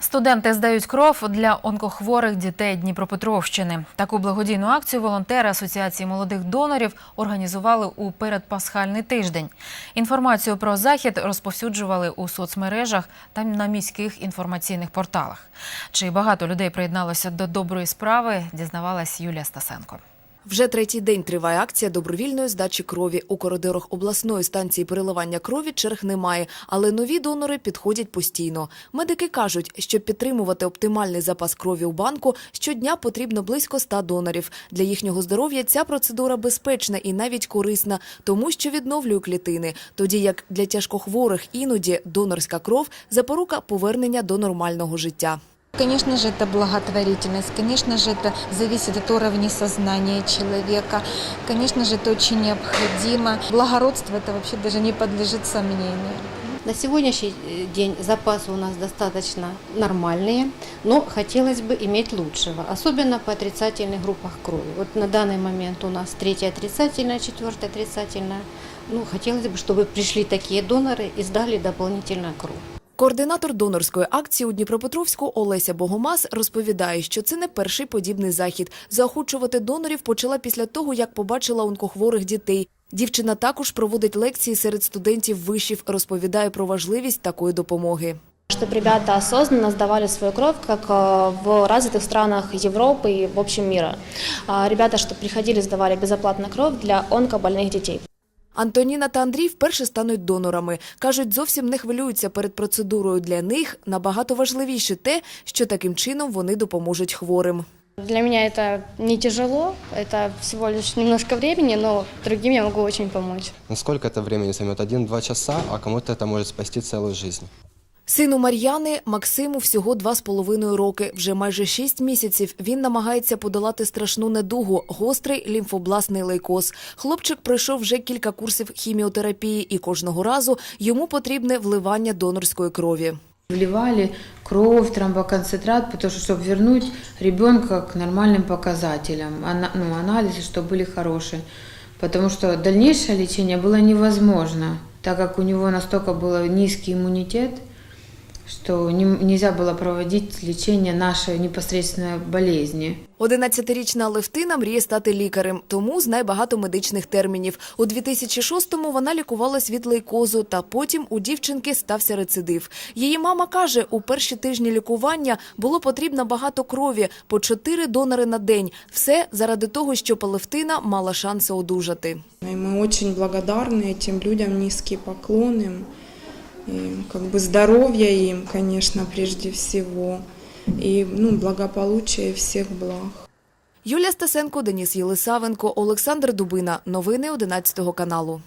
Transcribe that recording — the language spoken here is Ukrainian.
Студенти здають кров для онкохворих дітей Дніпропетровщини. Таку благодійну акцію волонтери Асоціації молодих донорів організували у передпасхальний тиждень. Інформацію про захід розповсюджували у соцмережах та на міських інформаційних порталах. Чи багато людей приєдналося до доброї справи, дізнавалась Юлія Стасенко. Вже третій день триває акція добровільної здачі крові. У коридорах обласної станції переливання крові черг немає, але нові донори підходять постійно. Медики кажуть, щоб підтримувати оптимальний запас крові у банку, щодня потрібно близько 100 донорів. Для їхнього здоров'я ця процедура безпечна і навіть корисна, тому що відновлює клітини. Тоді як для тяжкохворих іноді донорська кров запорука повернення до нормального життя. Конечно же, это благотворительность, конечно же, это зависит от уровня сознания человека, конечно же, это очень необходимо. Благородство это вообще даже не подлежит сомнению. На сегодняшний э, день запасы у нас достаточно нормальные, но хотелось бы иметь лучшего, особенно по отрицательных группах крови. Вот на данный момент у нас третья отрицательная, четвертая отрицательная. Ну, хотелось бы, чтобы пришли такие доноры и сдали дополнительно кровь. Координатор донорської акції у Дніпропетровську Олеся Богомаз розповідає, що це не перший подібний захід. Заохочувати донорів почала після того, як побачила онкохворих дітей. Дівчина також проводить лекції серед студентів вишів, розповідає про важливість такої допомоги. чтобы ребята осознанно сдавали свою кровь, как э, в развитых странах Европы и в общем мира. А, Ребята, что приходили, сдавали безоплатно кровь для онкобольных детей. Антоніна та Андрій вперше стануть донорами. Кажуть, зовсім не хвилюються перед процедурою. Для них набагато важливіше те, що таким чином вони допоможуть хворим. Для меня это не тяжело, это всего лишь немножко времени, но другим я могу очень помочь. Насколько это времени займет? Один-два часа, а кому-то это может спасти целую жизнь. Сину Мар'яни Максиму всього два з половиною роки. Вже майже шість місяців він намагається подолати страшну недугу – гострий лімфобластний лейкоз. Хлопчик пройшов вже кілька курсів хіміотерапії, і кожного разу йому потрібне вливання донорської крові. Вливали кровь, тромбоконцентрат, потому что, чтобы вернуть ребенка к нормальным показателям, ана- ну, анализы, чтобы были хорошие. Потому что дальнейшее лечение было невозможно, так как у него настолько был низкий иммунитет, что не- нельзя было проводить лечение нашей непосредственной болезни. 11-річна Левтина мріє стати лікарем, тому знає багато медичних термінів. У 2006-му вона лікувалась від лейкозу, та потім у дівчинки стався рецидив. Її мама каже, у перші тижні лікування було потрібно багато крові, по 4 донори на день. Все заради того, щоб Левтина мала шанси одужати. И мы очень благодарны этим людям, низкие поклоны. И как бы здоровья им, конечно, прежде всего. И ну, благополучия всех благ. Юлія Стасенко, Деніс Єлисавенко, Олександр Дубина. Новини 11 каналу.